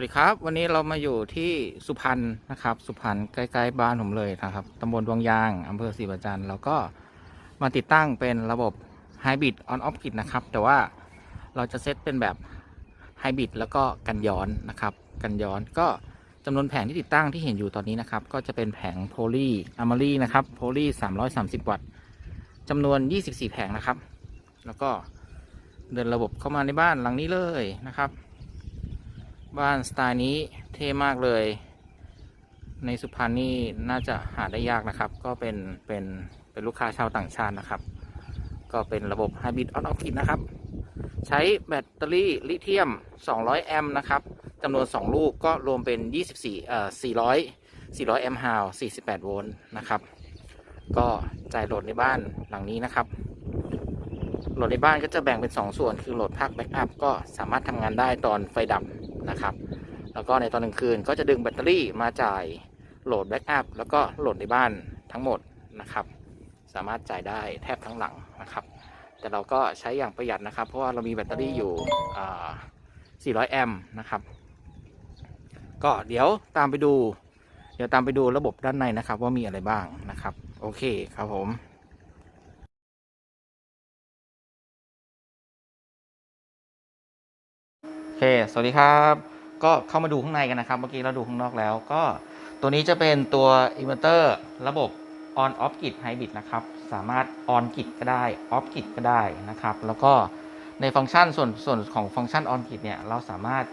วัสดีครับวันนี้เรามาอยู่ที่สุพรรณนะครับ สุพรรณใกล้ๆบ้านผมเลยนะครับตำบลวังยางอำเภอศรีประจันทร์แล้วก็มาติดตั้งเป็นระบบไฮบริดออนออฟกิดนะครับ แต่ว่าเราจะเซตเป็นแบบไฮบริดแล้วก็กันย้อนนะครับ กันย้อนก็จำนวนแผงที่ติดตั้งที่เห็นอยู่ตอนนี้นะครับ ก็จะเป็นแผงโพลีอามารีนะครับโพลี330 วัตต์จำนวน 24 แผงนะครับ แล้วก็เดินระบบเข้ามาในบ้านหลังนี้เลยนะครับ บ้านสไตล์นี้เท่มากเลย ในสุพรรณนี่น่าจะหาได้ยากนะครับ ก็เป็นเป็นเป็นลูกค้าชาวต่างชาตินะครับ ก็เป็นระบบไฮบริดออนออฟกิดนะครับ ใช้แบตเตอรี่ลิเธียม 200 แอมป์นะครับจำนวน 2 ลูกก็รวมเป็น 24เอ่อ400 400 แอมป์ฮาว48 โวลต์นะครับ ก็จ่ายโหลดในบ้านหลังนี้นะครับโหลดในบ้านก็จะแบ่งเป็น 2 ส่วน คือโหลดภาคแบ็กอัพก็สามารถทำงานได้ตอนไฟดับ นะครับ แล้วก็ในตอนกลางคืนก็จะดึงแบตเตอรี่มาจ่ายโหลดแบ็กอัพแล้วก็โหลดในบ้านทั้งหมดนะครับ สามารถจ่ายได้แทบทั้งหลังนะครับ แต่เราก็ใช้อย่างประหยัดนะครับ เพราะว่าเรามีแบตเตอรี่อยู่400 แอมป์นะครับ ก็เดี๋ยวตามไปดู เดี๋ยวตามไปดูระบบด้านในนะครับ ว่ามีอะไรบ้างนะครับ โอเคครับผม เค สวัสดีครับ ก็เข้ามาดูข้างในกันนะครับ เมื่อกี้เราดูข้างนอกแล้ว ก็ตัวนี้จะเป็นตัวอินเวอร์เตอร์ระบบ on off grid hybrid นะครับ สามารถ on grid ก็ได้ off grid ก็ได้นะครับ แล้วก็ในฟังก์ชันส่วนส่วนของฟังก์ชัน on grid เนี่ย เราสามารถ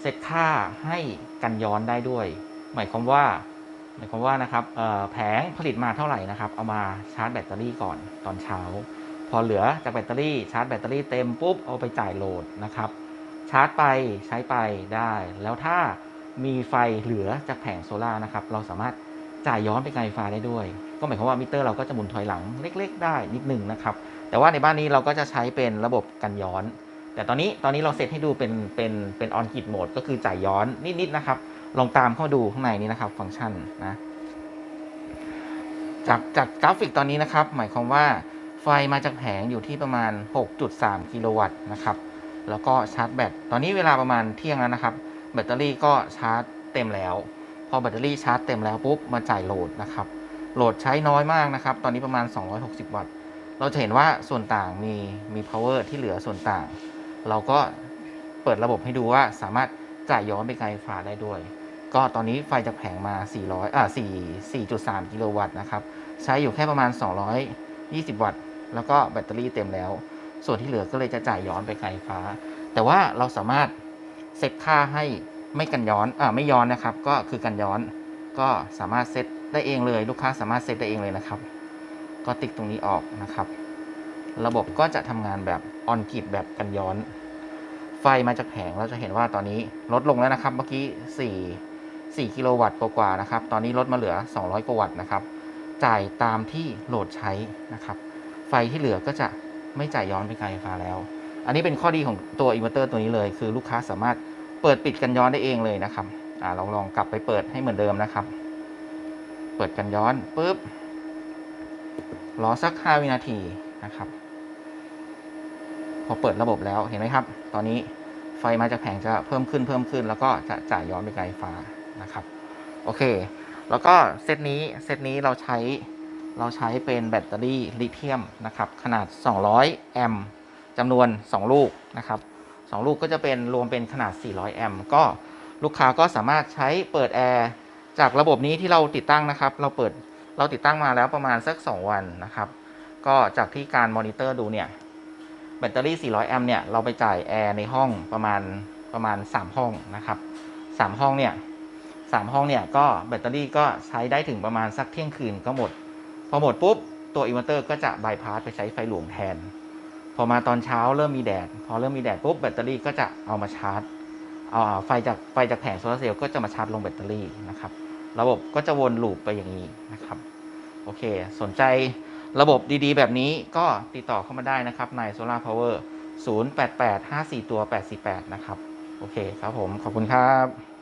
เซตค่าให้กันย้อนได้ด้วย หมายความว่า หมายความว่านะครับแผงผลิตมาเท่าไหร่นะครับ เอามาชาร์จแบตเตอรี่ก่อนตอนเช้า พอเหลือจากแบตเตอรี่ชาร์จแบตเตอรี่เต็มปุ๊บเอาไปจ่ายโหลดนะครับ ชาร์จไปใช้ไปได้ แล้วถ้ามีไฟเหลือจากแผงโซลาร์นะครับ เราสามารถจ่ายย้อนไปการไฟฟ้าได้ด้วย ก็หมายความว่ามิเตอร์เราก็จะหมุนถอยหลังเล็ก ๆ ได้นิดหนึ่งนะครับ แต่ว่าในบ้านนี้เราก็จะใช้เป็นระบบกันย้อน แต่ตอนนี้ตอนนี้เราเซตให้ดูเป็นเป็นเป็นออนกิดโหมดก็คือจ่ายย้อนนิด ๆ นะครับ ลองตามเข้าดูข้างในนี้นะครับ ฟังก์ชันนะ จากจากกราฟิกตอนนี้นะครับ หมายความว่าไฟมาจากแผงอยู่ที่ประมาณ 6.3 กิโลวัตต์นะครับ แล้วก็ชาร์จแบต ตอนนี้เวลาประมาณเที่ยงแล้วนะครับ แบตเตอรี่ก็ชาร์จเต็มแล้ว พอแบตเตอรี่ชาร์จเต็มแล้วปุ๊บมาจ่ายโหลดนะครับ โหลดใช้น้อยมากนะครับ ตอนนี้ประมาณ 260 วัตต์ เราจะเห็นว่าส่วนต่างมีมี power ที่เหลือส่วนต่าง เราก็เปิดระบบให้ดูว่าสามารถจ่ายย้อนไปไกลฟ้าได้ด้วย ก็ตอนนี้ไฟจากแผงมา 400อ่า4 4.3 กิโลวัตต์นะครับ ใช้อยู่แค่ประมาณ 220 วัตต์ แล้วก็แบตเตอรี่เต็มแล้ว ส่วนที่เหลือก็เลยจะจ่ายย้อนไปไกลฟ้า แต่ว่าเราสามารถเซตค่าให้ไม่กันย้อนอ่าไม่ย้อนนะครับ ก็คือกันย้อน ก็สามารถเซตได้เองเลย ลูกค้าสามารถเซตได้เองเลยนะครับ ก็ติ๊กตรงนี้ออกนะครับ ระบบก็จะทำงานแบบออนกิดแบบกันย้อน ไฟมาจากแผงเราจะเห็นว่าตอนนี้ลดลงแล้วนะครับ เมื่อกี้4 4กิโลวัตต์กว่าๆนะครับ ตอนนี้ลดมาเหลือ 200กว่าวัตต์นะครับ จ่ายตามที่โหลดใช้นะครับ ไฟที่เหลือก็จะ ไม่จ่ายย้อนไปการไฟฟ้าแล้ว อันนี้เป็นข้อดีของตัวอินเวอร์เตอร์ตัวนี้เลย คือลูกค้าสามารถเปิดปิดกันย้อนได้เองเลยนะครับอ่าลองลองกลับไปเปิดให้เหมือนเดิมนะครับ เปิดกันย้อนปุ๊บรอสัก 5 วินาทีนะครับ พอเปิดระบบแล้วเห็นไหมครับ ตอนนี้ไฟมาจากแผงจะเพิ่มขึ้นเพิ่มขึ้น แล้วก็จะจ่ายย้อนไปไกลไฟฟ้านะครับ โอเค แล้วก็เซตนี้เซตนี้เราใช้ เราใช้เป็นแบตเตอรี่ลิเธียมนะครับขนาด 200 แอมป์จำนวน 2 ลูกนะครับ2ลูกก็จะเป็นรวมเป็นขนาด 400 แอมป์ก็ลูกค้าก็สามารถใช้เปิดแอร์จากระบบนี้ที่เราติดตั้งนะครับ เราเปิดเราติดตั้งมาแล้วประมาณสัก 2 วันนะครับ ก็จากที่การมอนิเตอร์ดูเนี่ยแบตเตอรี่ 400 แอมป์เนี่ยเราไปจ่ายแอร์ในห้องประมาณประมาณ 3 ห้องนะครับ3ห้องเนี่ย3ห้องเนี่ยก็แบตเตอรี่ก็ใช้ได้ถึงประมาณสักเที่ยงคืนก็หมด พอหมดปุ๊บตัวอินเวอร์เตอร์ก็จะบายพาสไปใช้ไฟหลวงแทน พอมาตอนเช้าเริ่มมีแดด พอเริ่มมีแดดปุ๊บแบตเตอรี่ก็จะเอามาชาร์จเอาไฟจากไฟจากแผงโซลาร์เซลล์ก็จะมาชาร์จลงแบตเตอรี่นะครับ ระบบก็จะวนลูปไปอย่างนี้นะครับ โอเค สนใจระบบดีๆ แบบนี้ก็ติดต่อเข้ามาได้นะครับใน Solar Power 088 54ตัว848นะครับ โอเคครับผม ขอบคุณครับ